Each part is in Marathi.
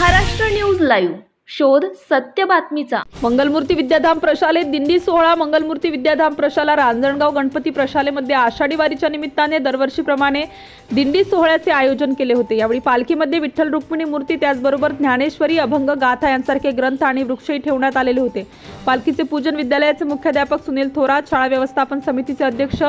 Maharashtra news live. शोध सत्य बातमीचा. मंगलमूर्ती विद्याधाम प्रशालेत दिंडी सोहळा मंगलमूर्ती विद्याधाम प्रशाला रांजणगाव गणपती प्रशालेमध्ये आषाढी वारीच्या निमित्ताने दरवर्षीप्रमाणे दिंडी सोहळ्याचे आयोजन केले होते. यावेळी पालखीमध्ये विठ्ठल रुक्मिणी मूर्ती त्याचबरोबर ज्ञानेश्वरी अभंग गाथा यांसारखे ग्रंथ आणि वृक्षही ठेवण्यात आलेले होते. पालखीचे पूजन विद्यालयाचे मुख्याध्यापक सुनील थोरात शाळा व्यवस्थापन समितीचे अध्यक्ष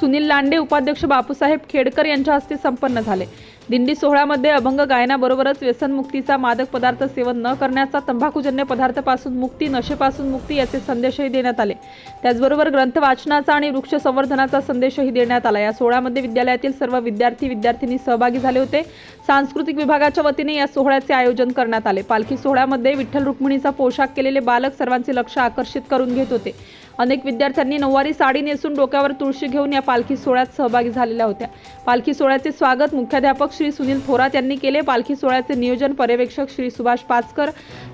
सुनील लांडे उपाध्यक्ष बापूसाहेब खेडकर यांच्या हस्ते संपन्न झाले. दिंडी सोहळ्यामध्ये अभंग गायनाबरोबरच व्यसनमुक्तीचा मादक पदार्थ सेवन न करण्याचा तंबाखूजन्य पदार्थापासून मुक्ती नशेपासून मुक्ती याचे संदेशही देण्यात आले. त्याचबरोबर ग्रंथ वाचनाचा आणि वृक्ष संवर्धनाचा संदेशही देण्यात आला. या सोहळ्यामध्ये विद्यालयातील सर्व विद्यार्थी विद्यार्थिनी सहभागी झाले होते. सांस्कृतिक विभागाच्या वतीने या सोहळ्याचे आयोजन करण्यात आले. पालखी सोहळ्यामध्ये विठ्ठल रुक्मिणीचा पोशाख केलेले बालक सर्वांचे लक्ष आकर्षित करून घेत होते. अनेक विद्यार्थ्यांनी नऊवारी साडी नेसून डोक्यावर तुळशी घेऊन या पालखी सोहळ्यात सहभागी झालेल्या होत्या. पालखी सोहळ्याचे स्वागत मुख्याध्यापक श्री सुनील थोरात यांनी केले. पालखी सोहळ्याचे नियोजन पर्यवेक्षक श्री सुभाष पाचकर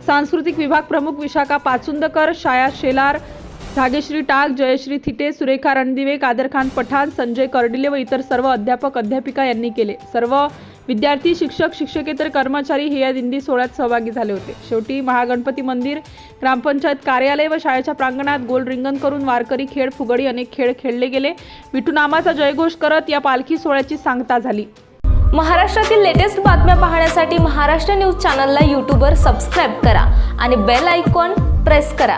सांस्कृतिक विभाग प्रमुख विशाखा पाचुंदकर शाया शेलार भाग्यश्री टाक जयश्री थिटे सुरेखा रणदिवे कादरखान पठाण संजय कर्डिले व इतर सर्व अध्यापक अध्यापिका यांनी केले. सर्व विद्यार्थी शिक्षक शिक्षकेतर कर्मचारी हे या दिंडी सोहळ्यात सहभागी झाले होते. शेवटी महागणपती मंदिर ग्रामपंचायत कार्यालय व शाळेच्या प्रांगणात गोल रिंगण करून वारकरी खेळ फुगडी अनेक खेळ खेळले गेले. विठूनामाचा जयघोष करत या पालखी सोहळ्याची सांगता झाली. महाराष्ट्रातील लेटेस्ट बातम्या पाहण्यासाठी महाराष्ट्र न्यूज चॅनलला यूट्यूबवर सबस्क्राईब करा आणि बेल आयकॉन प्रेस करा.